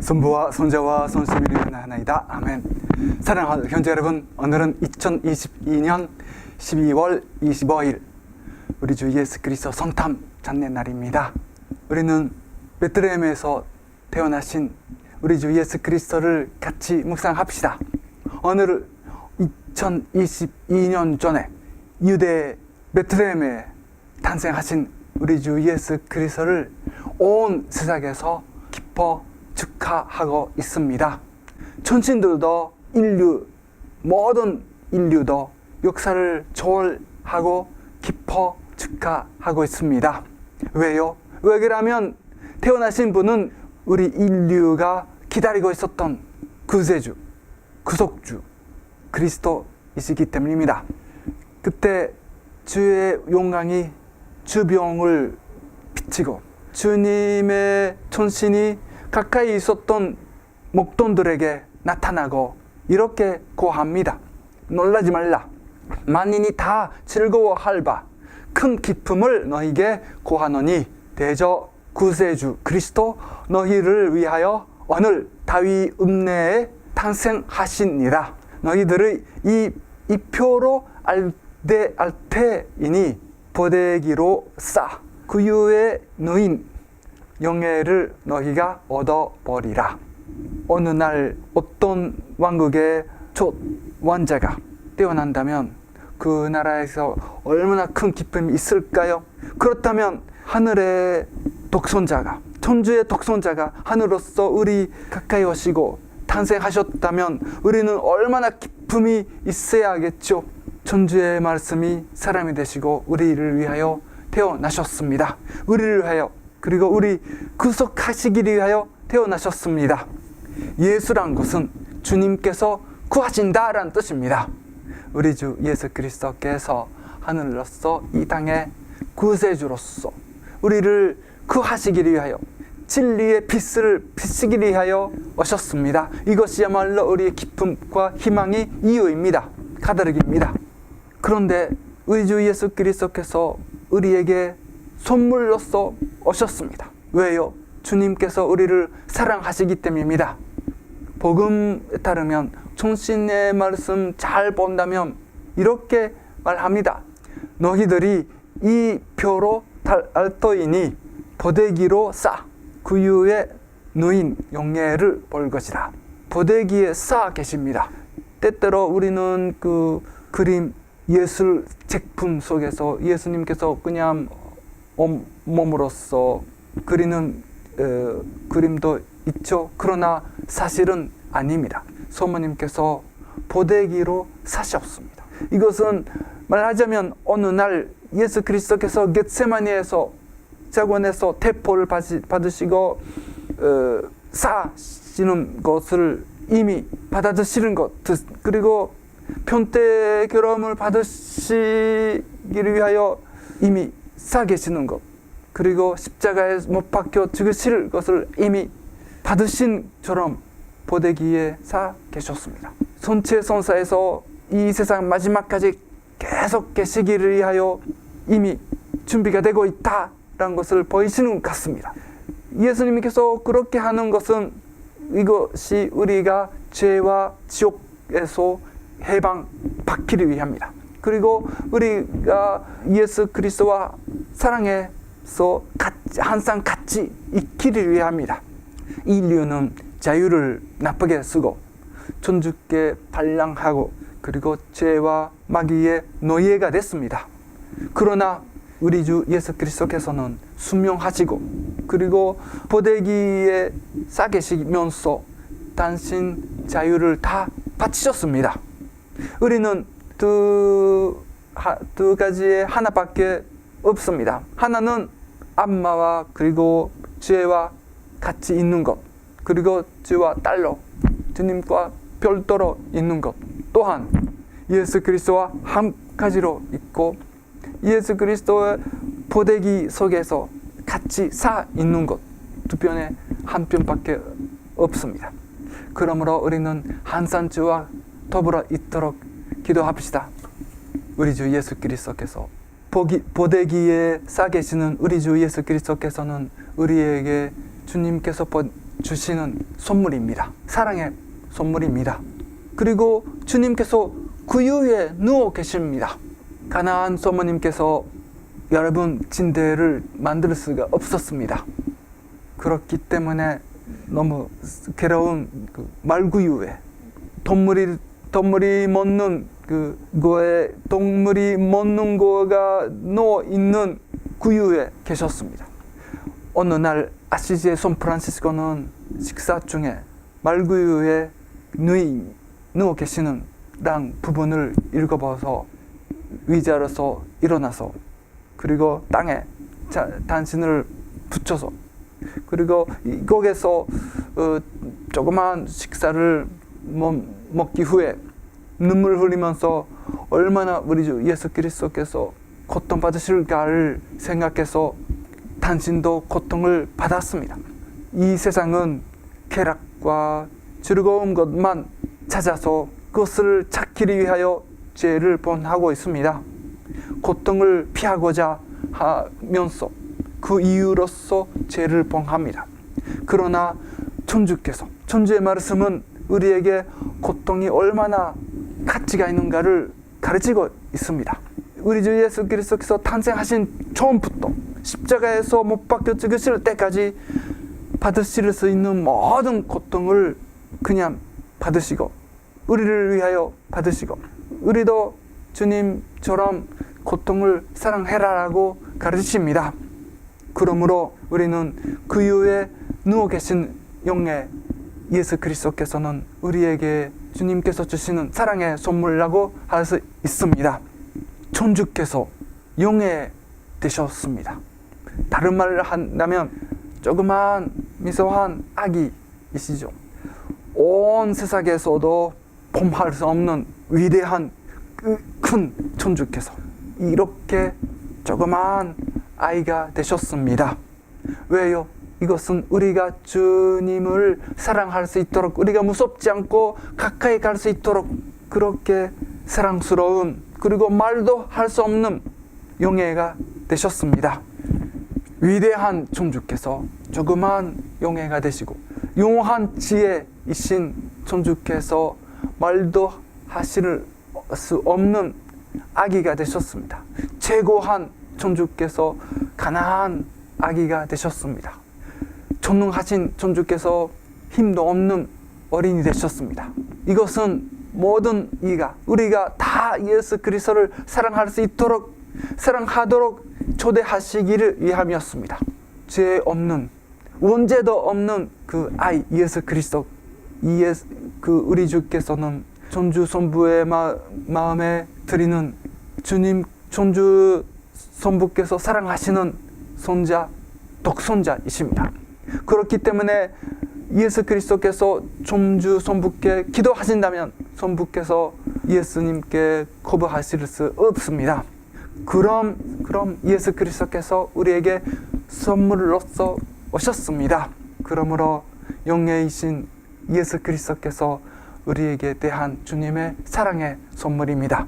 선부와 손자와 손수비를 위한 하나이다. 아멘. 사랑하는 형제 여러분, 오늘은 2022년 12월 25일 우리 주 예수 그리스도 성탐 장례 날입니다. 우리는 베tl레헴에서 태어나신 우리 주 예수 그리스도를 같이 묵상합시다. 오늘 2022년 전에 유대 베tl레헴에 탄생하신 우리 주 예수 그리스도를 온 세상에서 기뻐 축하하고 있습니다. 천신들도 인류 모든 인류도 역사를 조월하고 기뻐 축하하고 있습니다. 왜요? 왜 그러면 태어나신 분은 우리 인류가 기다리고 있었던 구세주, 구속주 그리스도이시기 때문입니다. 그때 주의 영광이 주병을 비치고 주님의 천신이 가까이 있었던 목돈들에게 나타나고 이렇게 고합니다. 놀라지 말라. 만인이 다 즐거워할 바 큰 기쁨을 너희에게 고하노니 대저 구세주 그리스도 너희를 위하여 오늘 다윗 음내에 탄생하시니라. 너희들의 이, 이 표로 알되 알테이니 보대기로 싸 그유의 누인 영예를 너희가 얻어버리라. 어느 날 어떤 왕국의 첫 왕자가 태어난다면 그 나라에서 얼마나 큰 기쁨이 있을까요? 그렇다면 하늘의 독선자가 천주의 독선자가 하늘로서 우리 가까이 오시고 탄생하셨다면 우리는 얼마나 기쁨이 있어야겠죠. 천주의 말씀이 사람이 되시고 우리를 위하여 태어나셨습니다. 우리를 위하여 그리고 우리 구속하시기를 위하여 태어나셨습니다. 예수란 것은 주님께서 구하신다라는 뜻입니다. 우리 주 예수 그리스도께서 하늘로서 이 땅의 구세주로서 우리를 구하시기를 위하여 진리의 빛을 비치기를 위하여 오셨습니다. 이것이야말로 우리의 기쁨과 희망의 이유입니다. 가다르기입니다. 그런데 우리 주 예수 그리스도께서 우리에게 선물로서 오셨습니다. 왜요? 주님께서 우리를 사랑하시기 때문입니다. 복음에 따르면 천신의 말씀 잘 본다면 이렇게 말합니다. 너희들이 이 표로 알터이니 보대기로 싸 구유의 누인 영예를 볼 것이라. 보대기에 쌓아 계십니다. 때때로 우리는 그 그림 예술 제품 속에서 예수님께서 그냥 몸으로서 그리는 어, 그림도 있죠. 그러나 사실은 아닙니다. 소모님께서 보대기로 사셨습니다. 이것은 말하자면 어느 날 예수 그리스도께서 겟세마니에서 자원에서 태포를 받으시고 어, 사시는 것을 이미 받아드시는 것 그리고 편태 결함을 받으시기를 위하여 이미 사 계시는 것 그리고 십자가에 못 박혀 죽으실 것을 이미 받으신 처럼 보대기에 사 계셨습니다. 손체 손사에서 이 세상 마지막까지 계속 계시기를 위하여 이미 준비가 되고 있다라는 것을 보이시는 것 같습니다. 예수님께서 그렇게 하는 것은 이것이 우리가 죄와 지옥에서 해방 받기를 위함이다. 그리고 우리가 예수 그리스도와 사랑해서 같이, 항상 같이 있기를 위함이다. 인류는 자유를 나쁘게 쓰고 천주께 반랑하고 그리고 죄와 마귀의 노예가 됐습니다. 그러나 우리 주 예수 그리스도께서는 순명하시고 그리고 보대기에 싸 계시면서 당신 자유를 다 바치셨습니다. 우리는 두, 하, 두 가지의 하나밖에 없습니다. 하나는 안마와 그리고 죄와 같이 있는 것. 그리고 주와 딸로 주님과 별도로 있는 것. 또한 예수 그리스도와 한 가지로 있고 예수 그리스도의 보대기 속에서 같이 사 있는 것. 두 편에 한 편밖에 없습니다. 그러므로 우리는 항상 주와 더불어 있도록 기도합시다. 우리 주 예수 그리스도께서 보기, 보대기에 싸 계시는 우리 주 예수 그리스도께서는 우리에게 주님께서 주시는 선물입니다. 사랑의 선물입니다. 그리고 주님께서 그 위에 누워 계십니다. 가나안 소모님께서 여러분 침대를 만들 수가 없었습니다. 그렇기 때문에 너무 괴로운 그 말구유에 동물이 동물이 먹는 그 거에 동물이 먹는 거가 누워 있는 구유에 계셨습니다. 어느 날 아시지의 손 프란시스코는 식사 중에 말구유에 누워 계시는 랑 부분을 읽어봐서 의자로서 일어나서 그리고 땅에 자, 당신을 붙여서 그리고 이- 거기서 어, 조그만 식사를 먹, 먹기 후에 눈물 흘리면서 얼마나 우리 주 예수 그리스도께서 고통 받으실까를 생각해서 당신도 고통을 받았습니다. 이 세상은 쾌락과 즐거운 것만 찾아서 그것을 찾기를 위하여 죄를 본하고 있습니다. 고통을 피하고자 하면서 그 이유로서 죄를 범합니다. 그러나 천주께서 천주의 말씀은 우리에게 고통이 얼마나 가치가 있는가를 가르치고 있습니다. 우리 주 예수 그리스도께서 탄생하신 처음부터 십자가에서 못 박혀 죽으실 때까지 받으실 수 있는 모든 고통을 그냥 받으시고 우리를 위하여 받으시고 우리도 주님처럼 고통을 사랑해라라고 가르치십니다. 그러므로 우리는 그 위에 누워 계신 영의 예수 그리스도께서는 우리에게 주님께서 주시는 사랑의 선물이라고 할 수 있습니다. 천주께서 영의 되셨습니다. 다른 말을 한다면 조그만 미소한 아기이시죠. 온 세상에서도 범할 수 없는 위대한 그큰 천주께서 이렇게 조그만 아이가 되셨습니다. 왜요? 이것은 우리가 주님을 사랑할 수 있도록 우리가 무섭지 않고 가까이 갈 수 있도록 그렇게 사랑스러운 그리고 말도 할 수 없는 용해가 되셨습니다. 위대한 천주께서 조그만 용해가 되시고 용한 지혜이신 천주께서 말도 하실 수 없는 아기가 되셨습니다. 최고한 천주께서 가난한 아기가 되셨습니다. 전능하신 천주께서 힘도 없는 어린이 되셨습니다. 이것은 모든 이가 우리가 다 예수 그리스도를 사랑할 수 있도록 사랑하도록 초대하시기를 위함이었습니다. 죄 없는 원죄도 없는 그 아이 예수 그리스도 이 예수, 그 우리 주께서는 전주 선부의 마, 마음에 드리는 주님 전주 선부께서 사랑하시는 손자 독손자이십니다. 그렇기 때문에 예수 그리스도께서 전주 선부께 기도하신다면 선부께서 예수님께 거부하실 수 없습니다. 그럼 그럼 예수 그리스도께서 우리에게 선물로서 오셨습니다. 그러므로 영예이신 예수 그리스도께서 우리에게 대한 주님의 사랑의 선물입니다.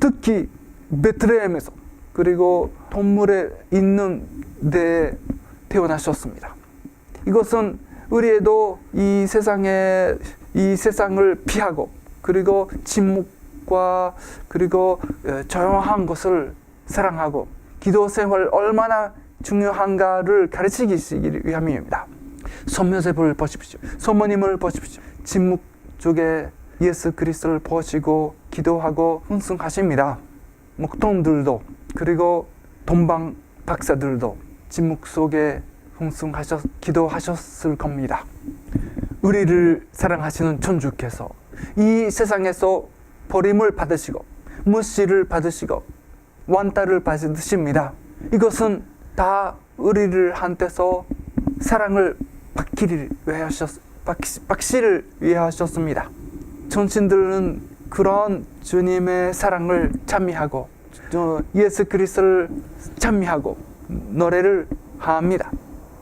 특히 베트레헴에서 그리고 동물에 있는 데 태어나셨습니다. 이것은 우리에도 이 세상에 이 세상을 피하고 그리고 침묵과 그리고 어, 조용한 것을 사랑하고 기도 생활 얼마나 중요한가를 가르치기 위함입니다. 선묘세를 보십시오. 소모님을 보십시오. 침묵 쪽에 예수 그리스도를 보시고 기도하고 훈승하십니다. 목동들도 그리고 동방 박사들도 침묵 속에 훈승하셨 기도하셨을 겁니다. 우리를 사랑하시는 천주께서 이 세상에서 버림을 받으시고 무시를 받으시고 완따를 받으십니다. 이것은 다 우리를 한테서 사랑을 받기를 위해 하셨, 받기를 위해 하셨습니다. 전신들은 그런 주님의 사랑을 찬미하고 예수 그리스도를 찬미하고 노래를 합니다.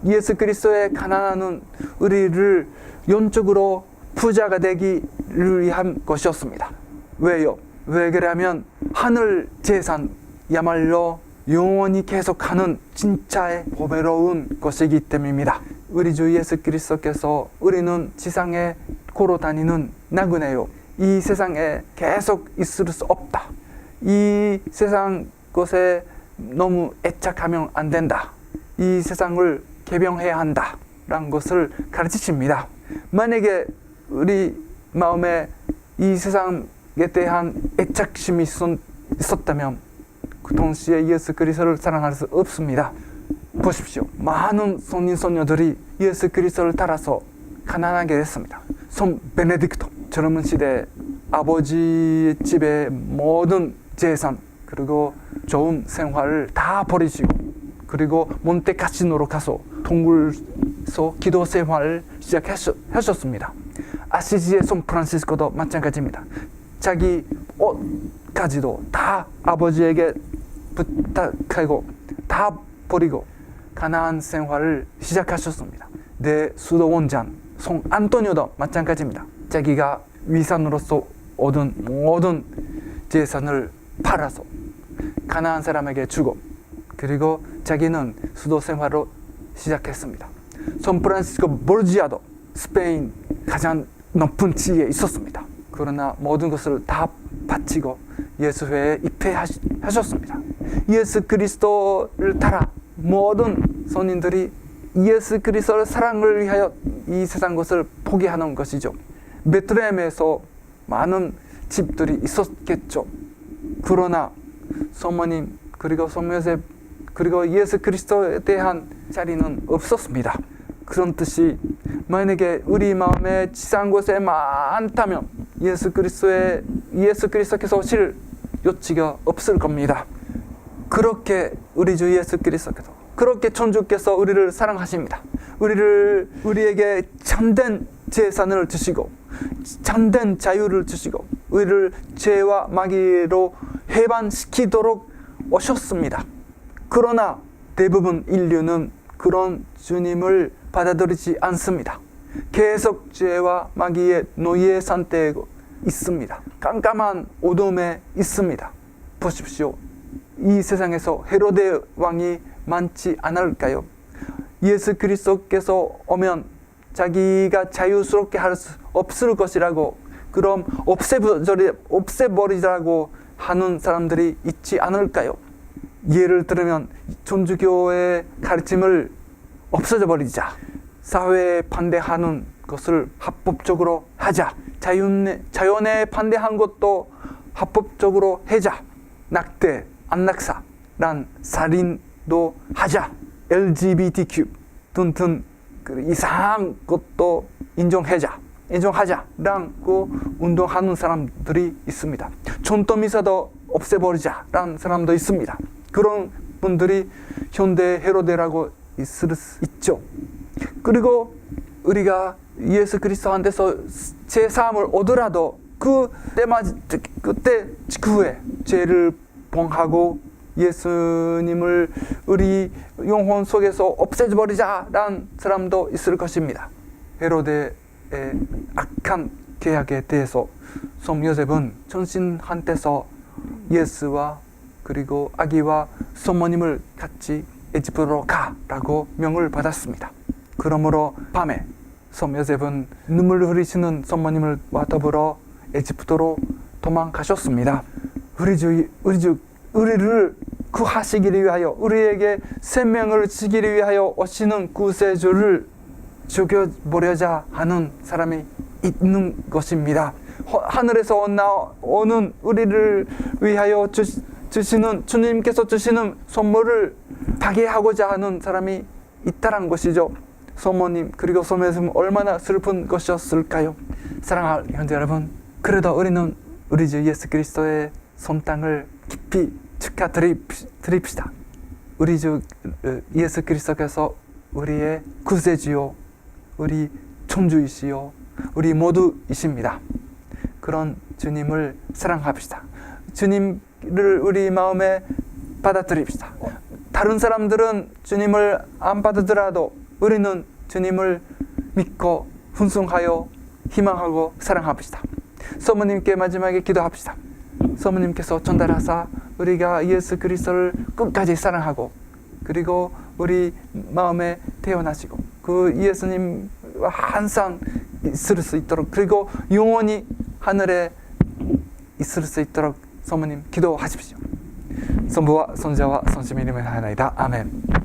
예수 그리스도의 가난한 우리를 영적으로 부자가 되기를 위한 것이었습니다. 왜요? 왜 그러냐면 하늘 재산야말로 영원히 계속하는 진짜의 보배로운 것이기 때문입니다. 우리 주 예수 그리스도께서 우리는 지상에 걸어 다니는 나그네요. 이 세상에 계속 있을 수 없다. 이 세상 것에 너무 애착하면 안 된다. 이 세상을 개병해야 한다. 라는 것을 가르치십니다. 만약에 우리 마음에 이 세상에 대한 애착심이 있었, 있었다면 그 동시에 예수 그리스도를 사랑할 수 없습니다. 보십시오. 많은 손님 손녀들이 예수 그리스도를 따라서 가난하게 됐습니다. 손 베네딕토 젊은 시대 아버지 집의 모든 재산 그리고 좋은 생활을 다 버리시고 그리고 몬테카시노로 가서 동굴서 기도 생활을 시작하셨습니다. 아시지의 손 프란시스코도 마찬가지입니다. 자기 옷까지도 다 아버지에게 부탁하고 다 버리고 가나안 생활을 시작하셨습니다. 내 수도 원장 송 안토니오도 마찬가지입니다. 자기가 위산으로서 얻은 모든 재산을 팔아서 가나안 사람에게 주고 그리고 자기는 수도 생활을 시작했습니다. 샌프란시스코 보르지아도 스페인 가장 높은 지위에 있었습니다. 그러나 모든 것을 다 바치고 예수회에 입회하셨습니다. 예수 그리스도를 따라 모든 선인들이 예수 그리스도의 사랑을 위하여 이 세상 것을 포기하는 것이죠. 베트레헴에서 많은 집들이 있었겠죠. 그러나 소모님 그리고 소묘셉 그리고 예수 그리스도에 대한 자리는 없었습니다. 그런 뜻이 만약에 우리 마음에 지상 곳에 많다면 예수 그리스도의 예수 그리스도께서 오실 여지가 없을 겁니다. 그렇게 우리 주 예수 그리스도께서 그렇게 천주께서 우리를 사랑하십니다. 우리를 우리에게 참된 재산을 주시고 참된 자유를 주시고 우리를 죄와 마귀로 해방시키도록 오셨습니다. 그러나 대부분 인류는 그런 주님을 받아들이지 않습니다. 계속 죄와 마귀의 노예 상태에 있습니다. 깜깜한 어둠에 있습니다. 보십시오. 이 세상에서 헤로데 왕이 많지 않을까요? 예수 그리스도께서 오면 자기가 자유스럽게 할 수 없을 것이라고 그럼 없애버리, 없애버리라고 하는 사람들이 있지 않을까요? 예를 들면 천주교의 가르침을 없어져 버리자. 사회에 반대하는 것을 합법적으로 하자. 자연에, 자연에 반대한 것도 합법적으로 하자. 낙태, 안락사란 살인도 하자. LGBTQ 등등 그 이상한 것도 인정하자. 인정하자라고 운동하는 사람들이 있습니다. 전도미사도 없애버리자라는 사람도 있습니다. 그런 분들이 현대 헤로데라고 있을 수 있죠. 그리고 우리가 예수 그리스도한테서 제 삶을 얻으라도 그 때마다 그때 직후에 죄를 봉하고 예수님을 우리 영혼 속에서 없애버리자라는 사람도 있을 것입니다. 헤로데의 악한 계약에 대해서 som 요셉은 전신한테서 예수와 그리고 아기와 소모님을 같이 에집트로 가라고 명을 받았습니다. 그러므로 밤에 som 요셉은 눈물 흘리시는 소모님을와 더불어 에집트로 도망가셨습니다. 우리 주 우리 주 우리를 구하시기를 위하여 우리에게 생명을 주기를 위하여 오시는 구세주를 죽여버려자 하는 사람이 있는 것입니다. 하늘에서 나오는 우리를 위하여 주, 주시는 주님께서 주시는 선물을 파괴하고자 하는 사람이 있다는 것이죠. 소모님 그리고 소매님 얼마나 슬픈 것이었을까요? 사랑할 형제 여러분, 그래도 우리는 우리 주 예수 그리스도의 손땅을 깊이 축하드립시다. 우리 주 예수 그리스도께서 우리의 구세주요, 우리 천주이시요, 우리 모두이십니다. 그런 주님을 사랑합시다. 주님을 우리 마음에 받아들입시다. 다른 사람들은 주님을 안 받으더라도 우리는 주님을 믿고 훈숭하여 희망하고 사랑합시다. 서모님께 마지막에 기도합시다. 서모님께서 전달하사 우리가 예수 그리스도를 끝까지 사랑하고 그리고 우리 마음에 태어나시고 그 예수님 항상 있을 수 있도록 그리고 영원히 하늘에 있을 수 있도록 사모님 기도하십시오. 성부와 성자와 성심의 이름을 하나이다. 아멘.